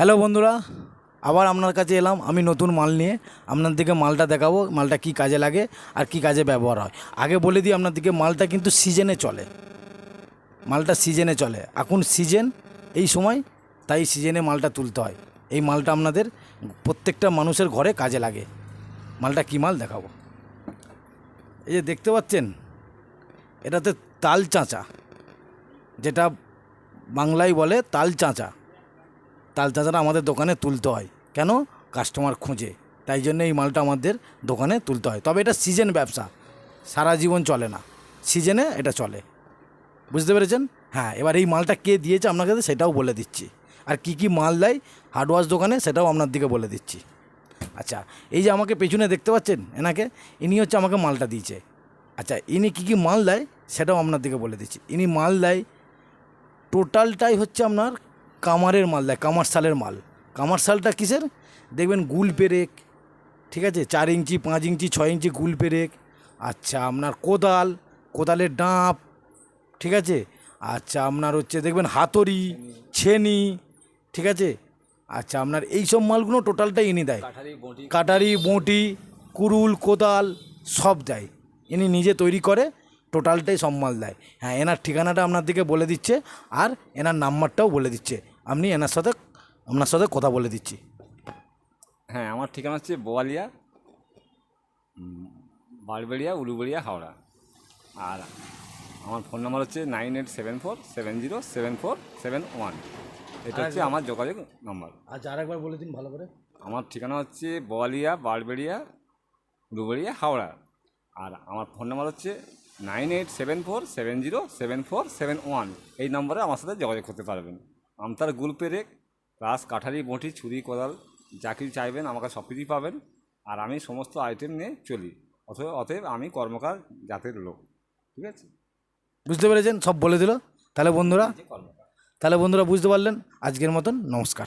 Hello বন্ধুরা, আবার আপনার কাছে এলাম। আমি নতুন মাল নিয়ে, আপনার দিকে মালটা দেখাবো, মালটা কি কাজে লাগে আর কি কাজে ব্যবহার হয়। আগে বলে দিই আপনাদেরকে মালটা কিন্তু সিজনে চলে। মালটা সিজনে চলে। এখন সিজন, এই সময় তাই সিজনে মালটা তুলতে হয়। এই মালটা আপনাদের প্রত্যেকটা মানুষের ঘরে কাজে লাগে। মালটা কী মাল দেখাবো? এই যে দেখতে পাচ্ছেন, এটাতে তাল চাঁচা, যেটা বাংলায় বলে তাল চাঁচা। তাল চাঁচাটা আমাদের দোকানে তুলতে হয়। কেন? কাস্টমার খোঁজে। তাই জন্য এই মালটা আমাদের দোকানে তুলতে হয়। তবে এটা সিজন ব্যবসা। সারা জীবন চলে না। সিজনে এটা চলে। বুঝতে পেরেছেন? হ্যাঁ এবার এই মালটা কে দিয়েছে আপনাকে সেটাও বলে দিচ্ছি। আর কি কি মাল দেয় হার্ডওয়াশ দোকানে সেটাও আপনার দিকে বলে দিচ্ছি। আচ্ছা এই যে আমাকে পেছনে দেখতে পাচ্ছেন এনাকে, ইনি হচ্ছে আমাকে মালটা দিয়েছে। আচ্ছা ইনি কী কী মাল দেয় সেটাও আপনার দিকে বলে দিচ্ছি। ইনি মাল দেয়, টোটালটাই হচ্ছে আপনার কামারের মাল দেয় কামারশালের মাল। কামারশালটা কিসের? দেখবেন গুল পেরেক ঠিক আছে? চার ইঞ্চি পাঁচ ইঞ্চি ছয় ইঞ্চি গুল পেরেক। আচ্ছা আপনার কোদাল কোদালের ডাঁপ ঠিক আছে? আচ্ছা আপনার হচ্ছে দেখবেন হাতুড়ি ছেনি ঠিক আছে? আচ্ছা আপনার এই সব মালগুলো টোটালটাই ইনি দেয়। কাটারি বঁটি কুরুল কোদাল সব দেয়। ইনি নিজে তৈরি করে টোটালটাই সব মাল দেয়। হ্যাঁ এনার ঠিকানাটা আপনার দিকে বলে দিচ্ছে আর এনার নাম্বারটাও বলে দিচ্ছে। আপনি এনার সাথে আপনার সাথে কথা বলে দিচ্ছি। হ্যাঁ আমার ঠিকানা হচ্ছে বোয়ালিয়া বারবেড়িয়া উলুবেড়িয়া হাওড়া। আর আমার ফোন নাম্বার হচ্ছে nine eight seven four seven zero seven four seven one. এটা হচ্ছে আমার যোগাযোগ নাম্বার। আচ্ছা আরেকবার বলে দিন ভালো করে। আমার ঠিকানা হচ্ছে বোয়ালিয়া বারবেড়িয়া উলুবেড়িয়া হাওড়া। আর আমার ফোন নাম্বার হচ্ছে nine eight seven four seven zero seven four seven one. এই নম্বরে আমার সাথে যোগাযোগ করতে পারবেন। আমতার গুল পেরেক প্লাস কাঠারি বঁটি ছুরি কোদাল যা কিছু চাইবেন আমাকে সব কিছুই পাবেন। আর আমি সমস্ত আইটেম নিয়ে চলি। অথবা অতএব আমি কর্মকার জাতের লোক। ঠিক আছে? বুঝতে পেরেছেন? সব বলে দিল। তাহলে বন্ধুরা তাহলে বন্ধুরা বুঝতে পারলেন। আজকের মতন নমস্কার।